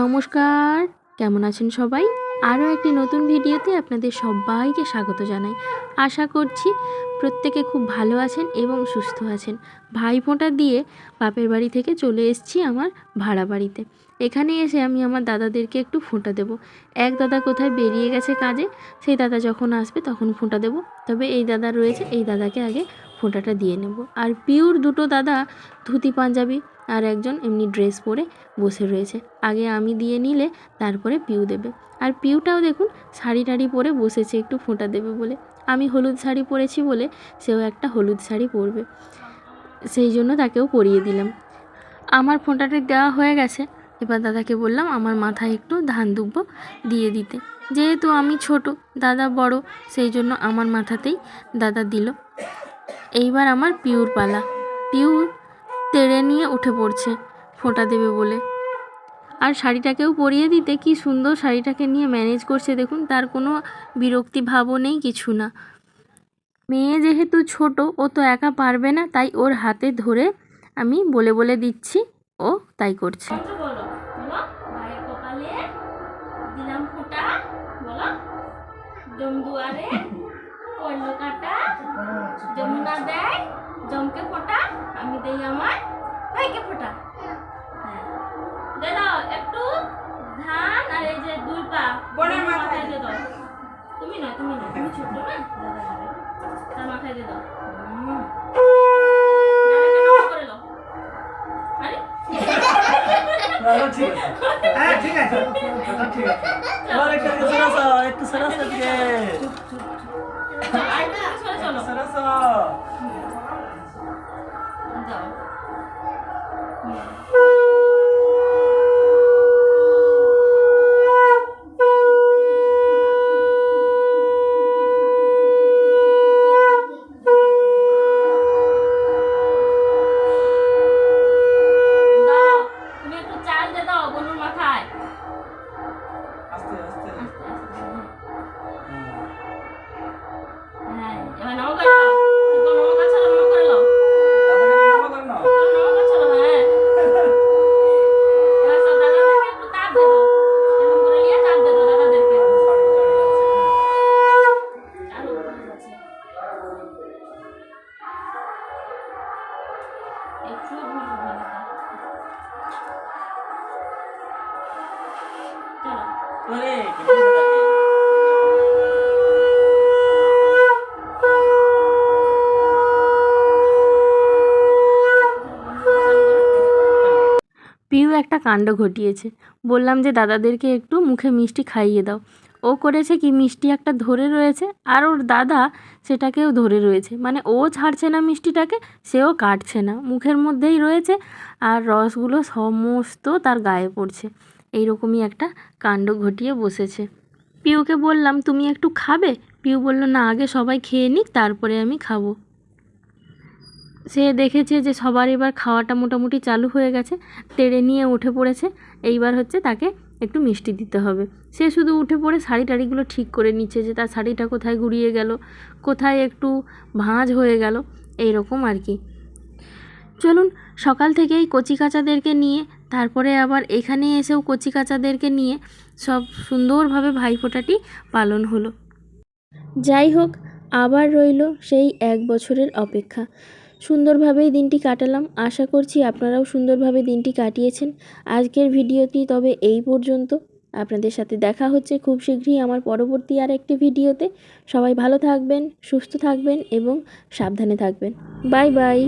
নমস্কার, কেমন আছেন সবাই? আরও একটি নতুন ভিডিওতে আপনাদের সবাইকে স্বাগত জানাই। আশা করছি প্রত্যেকে খুব ভালো আছেন এবং সুস্থ আছেন। ভাইফোঁটা দিয়ে বাপের বাড়ি থেকে চলে এসেছি আমার ভাড়া বাড়িতে। এখানে এসে আমি আমার দাদাদেরকে একটু ফোঁটা দেব। এক দাদা কোথায় বেরিয়ে গেছে কাজে, সেই দাদা যখন আসবে তখন ফোঁটা দেব। তবে এই দাদা রয়েছে, এই দাদাকে আগে ফোঁটাটা দিয়ে নেব। আর পিওর দুটো দাদা ধুতি, পাঞ্জাবি আর একজন এমনি ড্রেস পরে বসে রয়েছে। আগে আমি দিয়ে নিলে তারপরে পিউ দেবে। আর পিউটাও দেখুন শাড়ি টাড়ি পরে বসেছে, একটু ফোঁটা দেবে বলে। আমি হলুদ শাড়ি পরেছি বলে সেও একটা হলুদ শাড়ি পরবে। সেই জন্য তাকেও পরিয়ে দিলাম। আমার ফোঁটাটা দেওয়া হয়ে গেছে। এবার দাদাকে বললাম আমার মাথায় একটু ধান দুব্বো দিয়ে দিতে। যেহেতু আমি ছোট, দাদা বড়, সেই জন্য আমার মাথাতেই দাদা দিল। এইবার আমার পিউর পালা। পিউ তেড়ে নিয়ে উঠে পড়ছে ফোঁটা দেবে বলে। আর শাড়িটাকেও পরিয়ে দিতে কি সুন্দর শাড়িটাকে নিয়ে ম্যানেজ করছে দেখুন, তার কোনো বিরক্তি ভাবও নেই কিছু না। মেয়ে যেহেতু ছোট, ও তো একা পারবে না, তাই ওর হাতে ধরে আমি বলে বলে দিচ্ছি, ও তাই করছে। দিলাম ফোঁটা পড়ল কাটা যমুনা দেয় জমকে ফোঁটা আমি দেই আমার ভাইকে ফোঁটা। হ্যাঁ। দে দাও একটু ধান আর এই যে দুই পা বোনের মাথায়। দে দাও। তুমি না তুমি না তুমি ছোট না? দাদা তার মাথায় দিয়ে দাও। করে দাও? আরে। ঠিক আছে। হ্যাঁ ঠিক আছে। ঠিক আছে। পিউ একটা কাণ্ড ঘটিয়েছে। বললাম যে দাদাদেরকে একটু মুখে মিষ্টি খাইয়ে দাও। ও করেছে কি, মিষ্টি একটা ধরে রয়েছে আর ওর দাদা সেটাকেও ধরে রয়েছে। মানে ও ছাড়ছে না মিষ্টিটাকে, সেও কাটছে না। মুখের মধ্যেই রয়েছে আর রসগুলো সমস্ত তার গায়ে পড়ছে। এইরকমই একটা কাণ্ড ঘটিয়ে বসেছে। পিউকে বললাম, তুমি একটু খাবে? পিউ বলল, না, আগে সবাই খেয়ে নিক, তারপরে আমি খাব। সে দেখেছে যে সবার এবার খাওয়াটা মোটামুটি চালু হয়ে গেছে, তেড়ে নিয়ে উঠে পড়েছে। এইবার হচ্ছে তাকে একটু মিষ্টি দিতে হবে। সে শুধু উঠে পড়ে শাড়ি টাড়িগুলো ঠিক করে নিচ্ছে যে তার শাড়িটা কোথায় গুড়িয়ে গেল, কোথায় একটু ভাঁজ হয়ে গেল এই রকম আর কি। চলুন, সকাল থেকেই কচি কাচাদেরকে নিয়ে, তারপরে আবার এখানে এসেও কচি কাচাদেরকে নিয়ে সব সুন্দরভাবে ভাইফোঁটাটি পালন হলো। যাই হোক, আবার রইল সেই এক বছরের অপেক্ষা। সুন্দরভাবেই দিনটি কাটালাম। আশা করছি আপনারাও সুন্দরভাবে দিনটি কাটিয়েছেন। আজকের ভিডিওটি তবে এই পর্যন্ত। আপনাদের সাথে দেখা হচ্ছে খুব শীঘ্রই আমার পরবর্তী আর একটি ভিডিওতে। সবাই ভালো থাকবেন, সুস্থ থাকবেন এবং সাবধানে থাকবেন। Bye bye.